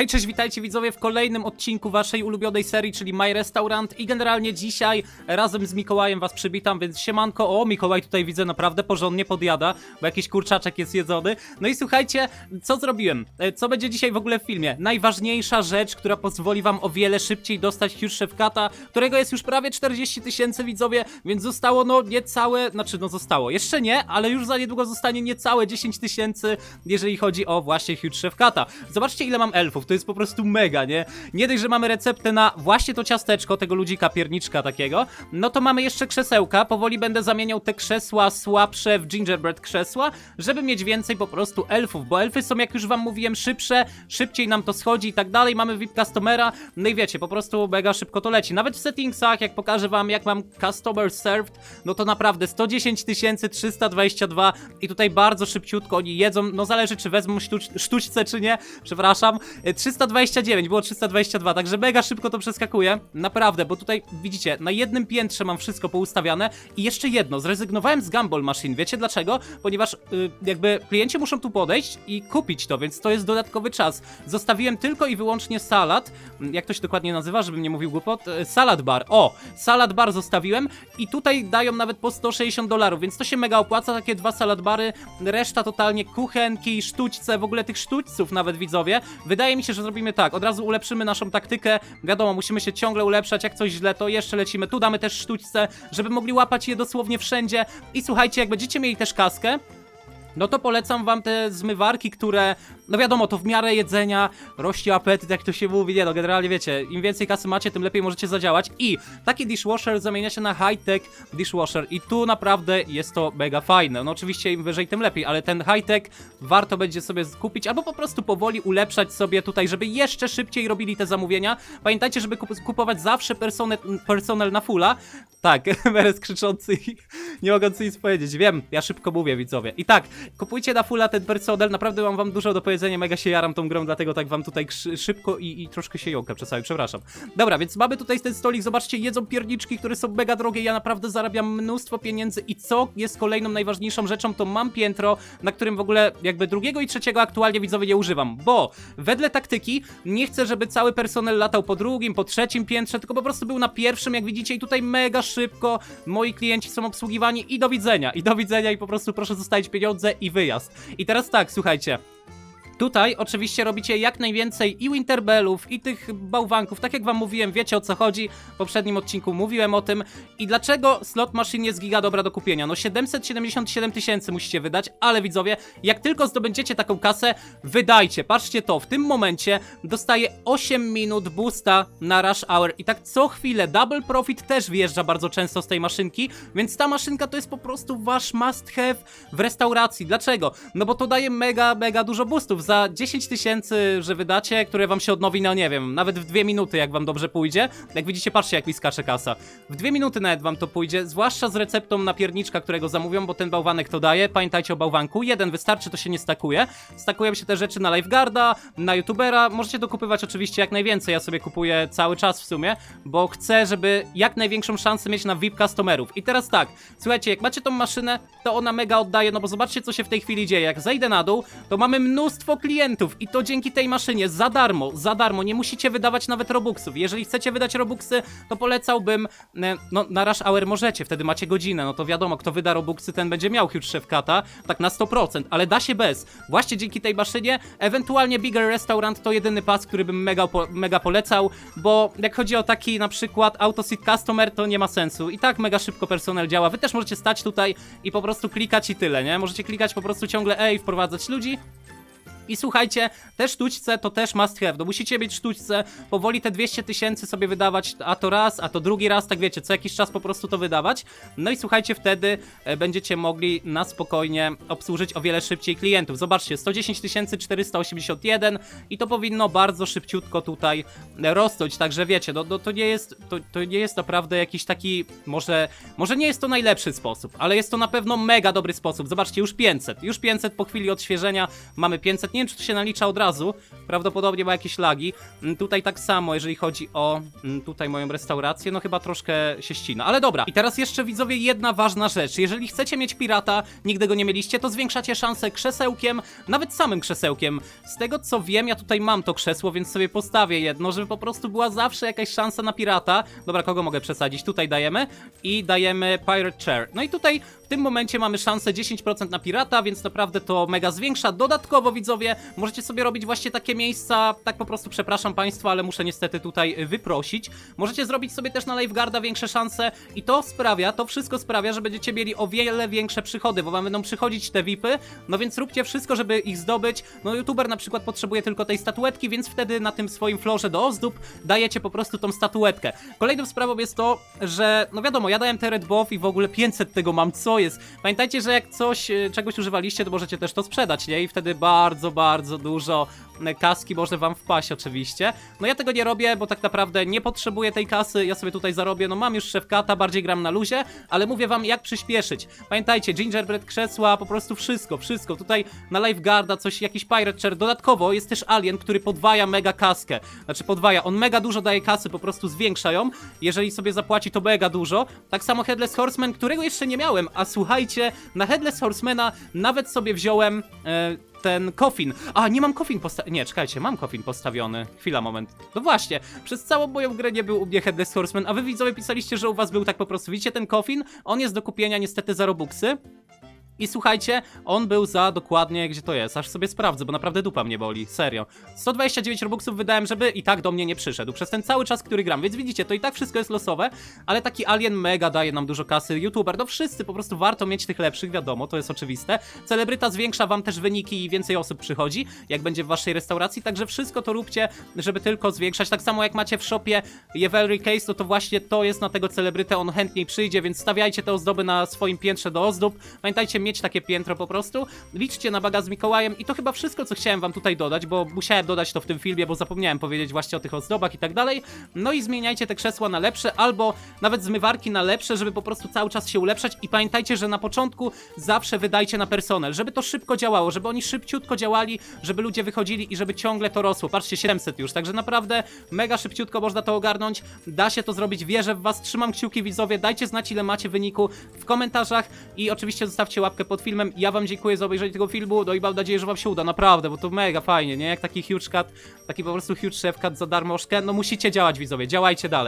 Hej, cześć, witajcie widzowie w kolejnym odcinku waszej ulubionej serii, czyli My Restaurant i generalnie dzisiaj razem z Mikołajem was przywitam, więc siemanko, o Mikołaj tutaj widzę naprawdę porządnie podjada, bo jakiś kurczaczek jest jedzony. No i słuchajcie, co zrobiłem? E, Co będzie dzisiaj w ogóle w filmie? Najważniejsza rzecz, która pozwoli wam o wiele szybciej dostać Chef Kata, którego jest już prawie 40 tysięcy widzowie, więc zostało no niecałe, znaczy no zostało, jeszcze nie, ale już za niedługo zostanie niecałe 10 tysięcy, jeżeli chodzi o właśnie Huge Kata. Zobaczcie ile mam elfów, to jest po prostu mega, nie? Nie dość, że mamy receptę na właśnie to ciasteczko, tego ludzika pierniczka takiego, no to mamy jeszcze krzesełka, powoli będę zamieniał te krzesła słabsze w gingerbread krzesła, żeby mieć więcej po prostu elfów, bo elfy są, jak już wam mówiłem, szybsze, szybciej nam to schodzi i tak dalej, mamy VIP customera, no i wiecie, po prostu mega szybko to leci. Nawet w settingsach, jak pokażę wam, jak mam customer served, no to naprawdę 110 322 i tutaj bardzo szybciutko oni jedzą, no zależy czy wezmą sztuć, sztućce czy nie, przepraszam, 329, było 322, także mega szybko to przeskakuje, naprawdę, bo tutaj widzicie, na jednym piętrze mam wszystko poustawiane i jeszcze jedno, zrezygnowałem z Gumball Machine, wiecie dlaczego? Ponieważ y, jakby klienci muszą tu podejść i kupić to, więc to jest dodatkowy czas. Zostawiłem tylko i wyłącznie salad, Mm, jak to się dokładnie nazywa, żebym nie mówił głupot, E, salad bar, o, salad bar zostawiłem i tutaj dają nawet po 160 dolarów, więc to się mega opłaca, takie dwa salad bary, reszta totalnie kuchenki, sztućce, w ogóle tych sztućców nawet widzowie. Wydaje mi się, że zrobimy tak, od razu ulepszymy naszą taktykę, wiadomo, musimy się ciągle ulepszać, jak coś źle, to jeszcze lecimy, tu damy też sztućce, żeby mogli łapać je dosłownie wszędzie. I słuchajcie, jak będziecie mieli też kaskę, no to polecam wam te zmywarki, które, no wiadomo, to w miarę jedzenia rośnie apetyt, jak to się mówi, nie no, generalnie wiecie, im więcej kasy macie, tym lepiej możecie zadziałać. I taki dishwasher zamienia się na high-tech dishwasher. I tu naprawdę jest to mega fajne, no oczywiście im wyżej, tym lepiej, ale ten high-tech warto będzie sobie kupić, albo po prostu powoli ulepszać sobie tutaj, żeby jeszcze szybciej robili te zamówienia, pamiętajcie, żeby kup kupować zawsze personel, personel na fulla, tak, Meres krzyczący i nie mogący nic powiedzieć, wiem, ja szybko mówię widzowie, i tak, kupujcie na fulla ten personel, naprawdę mam wam dużo do powiedzenia, mega się jaram tą grą, dlatego tak wam tutaj szybko i, i troszkę się czasami, przepraszam. Dobra, więc mamy tutaj ten stolik, zobaczcie, jedzą pierniczki, które są mega drogie, ja naprawdę zarabiam mnóstwo pieniędzy. I co jest kolejną najważniejszą rzeczą, to mam piętro, na którym w ogóle jakby drugiego i trzeciego aktualnie widzowie nie używam, bo wedle taktyki nie chcę, żeby cały personel latał po drugim, po trzecim piętrze, tylko po prostu był na pierwszym, jak widzicie, i tutaj mega szybko moi klienci są obsługiwani. I do widzenia, i do widzenia, i po prostu proszę zostawić pieniądze i wyjazd. I teraz tak, słuchajcie. Tutaj oczywiście robicie jak najwięcej i Winterbellów, i tych bałwanków, tak jak wam mówiłem, wiecie o co chodzi, w poprzednim odcinku mówiłem o tym. I dlaczego slot machine jest giga dobra do kupienia? No 777 tysięcy musicie wydać, ale widzowie, jak tylko zdobędziecie taką kasę, wydajcie, patrzcie to, w tym momencie dostaję 8 minut boosta na rush hour i tak co chwilę, double profit też wyjeżdża bardzo często z tej maszynki, więc ta maszynka to jest po prostu wasz must have w restauracji. Dlaczego? No bo to daje mega, mega dużo boostów. Za 10 tysięcy, że wydacie, które wam się odnowi, no nie wiem, nawet w dwie minuty, jak wam dobrze pójdzie. Jak widzicie, patrzcie, jak mi skacze kasa. W dwie minuty nawet wam to pójdzie, zwłaszcza z receptą na pierniczka, którego zamówią, bo ten bałwanek to daje. Pamiętajcie o bałwanku. Jeden wystarczy, to się nie stakuje. Stakują się te rzeczy na Lifeguarda, na YouTubera. Możecie dokupywać oczywiście jak najwięcej. Ja sobie kupuję cały czas w sumie, bo chcę, żeby jak największą szansę mieć na VIP customerów. I teraz tak, słuchajcie, jak macie tą maszynę, to ona mega oddaje, no bo zobaczcie, co się w tej chwili dzieje. Jak zejdę na dół, to mamy mnóstwo klientów i to dzięki tej maszynie za darmo, za darmo. Nie musicie wydawać nawet robuxów. Jeżeli chcecie wydać robuxy, to polecałbym, e, no na Rush Hour możecie, wtedy macie godzinę, no to wiadomo, kto wyda robuxy, ten będzie miał Huge Chef Kata, tak na 100%, ale da się bez. Właśnie dzięki tej maszynie, ewentualnie Bigger Restaurant to jedyny pas, który bym mega, po, mega polecał, bo jak chodzi o taki na przykład AutoSeat Customer, to nie ma sensu. I tak mega szybko personel działa. Wy też możecie stać tutaj i po prostu klikać i tyle, nie? Możecie klikać po prostu ciągle E i wprowadzać ludzi. I słuchajcie, te sztućce to też must have. No musicie mieć sztućce, powoli te 200 tysięcy sobie wydawać, a to raz, a to drugi raz, tak wiecie, co jakiś czas po prostu to wydawać. No i słuchajcie, wtedy e, będziecie mogli na spokojnie obsłużyć o wiele szybciej klientów. Zobaczcie, 110 481 i to powinno bardzo szybciutko tutaj e, rosnąć, także wiecie, no, no to nie jest, to, to nie jest naprawdę jakiś taki, może, może nie jest to najlepszy sposób, ale jest to na pewno mega dobry sposób. Zobaczcie, już 500, już 500 po chwili odświeżenia mamy 500, Nie wiem, czy to się nalicza od razu, prawdopodobnie ma jakieś lagi. Mm, Tutaj tak samo, jeżeli chodzi o mm, tutaj moją restaurację, no chyba troszkę się ścina, ale dobra. I teraz jeszcze widzowie jedna ważna rzecz. Jeżeli chcecie mieć pirata, nigdy go nie mieliście, to zwiększacie szansę krzesełkiem, nawet samym krzesełkiem. Z tego co wiem, ja tutaj mam to krzesło, więc sobie postawię jedno, żeby po prostu była zawsze jakaś szansa na pirata. Dobra, kogo mogę przesadzić? Tutaj dajemy i dajemy Pirate Chair. No i tutaj w tym momencie mamy szansę 10% na pirata, więc naprawdę to mega zwiększa. Dodatkowo widzowie, możecie sobie robić właśnie takie miejsca, tak po prostu przepraszam Państwa, ale muszę niestety tutaj wyprosić. Możecie zrobić sobie też na Lifeguarda większe szanse i to sprawia, to wszystko sprawia, że będziecie mieli o wiele większe przychody, bo wam będą przychodzić te VIPy, no więc róbcie wszystko, żeby ich zdobyć. No YouTuber na przykład potrzebuje tylko tej statuetki, więc wtedy na tym swoim florze do ozdób dajecie po prostu tą statuetkę. Kolejną sprawą jest to, że no wiadomo, ja dałem te Red Buff i w ogóle 500 tego mam, co jest? Pamiętajcie, że jak coś, y, czegoś używaliście, to możecie też to sprzedać, nie? I wtedy bardzo, bardzo dużo y, kaski może wam wpaść oczywiście. No ja tego nie robię, bo tak naprawdę nie potrzebuję tej kasy, ja sobie tutaj zarobię, no mam już szefkata, bardziej gram na luzie, ale mówię wam jak przyspieszyć. Pamiętajcie, gingerbread krzesła, po prostu wszystko, wszystko. Tutaj na Lifeguarda coś, jakiś pirate chair. Dodatkowo jest też alien, który podwaja mega kaskę. Znaczy podwaja, on mega dużo daje kasy, po prostu zwiększa ją. Jeżeli sobie zapłaci to mega dużo. Tak samo Headless Horseman, którego jeszcze nie miałem, a słuchajcie, na Headless Horsemana nawet sobie wziąłem... E, ten kofin. A, nie mam kofin postawiony. Nie, czekajcie, mam kofin postawiony. Chwila, moment. No właśnie, przez całą moją grę nie był u mnie Headless Horseman, a wy widzowie pisaliście, że u was był tak po prostu. Widzicie ten kofin? On jest do kupienia niestety za Robuxy. I słuchajcie, on był za dokładnie, gdzie to jest, aż sobie sprawdzę, bo naprawdę dupa mnie boli, serio. 129 robuxów wydałem, żeby i tak do mnie nie przyszedł, przez ten cały czas, który gram, więc widzicie, to i tak wszystko jest losowe, ale taki alien mega daje nam dużo kasy, youtuber, no wszyscy, po prostu warto mieć tych lepszych, wiadomo, to jest oczywiste. Celebryta zwiększa wam też wyniki i więcej osób przychodzi, jak będzie w waszej restauracji, także wszystko to róbcie, żeby tylko zwiększać, tak samo jak macie w shopie Jevelry Case, no to właśnie to jest na tego celebrytę, on chętniej przyjdzie, więc stawiajcie te ozdoby na swoim piętrze do ozdób, pamiętajcie, mieć takie piętro po prostu. Liczcie na baga z Mikołajem i to chyba wszystko, co chciałem wam tutaj dodać, bo musiałem dodać to w tym filmie, bo zapomniałem powiedzieć właśnie o tych ozdobach i tak dalej. No i zmieniajcie te krzesła na lepsze, albo nawet zmywarki na lepsze, żeby po prostu cały czas się ulepszać i pamiętajcie, że na początku zawsze wydajcie na personel, żeby to szybko działało, żeby oni szybciutko działali, żeby ludzie wychodzili i żeby ciągle to rosło. Patrzcie, 700 już, także naprawdę mega szybciutko można to ogarnąć. Da się to zrobić, wierzę w was, trzymam kciuki widzowie, dajcie znać ile macie wyniku w komentarzach i oczywiście zostawcie łapkę pod filmem. Ja wam dziękuję za obejrzenie tego filmu, no i mam nadzieję, że wam się uda, naprawdę, bo to mega fajnie, nie? Jak taki huge cut, taki po prostu huge chef cut za darmożkę, no musicie działać widzowie, działajcie dalej.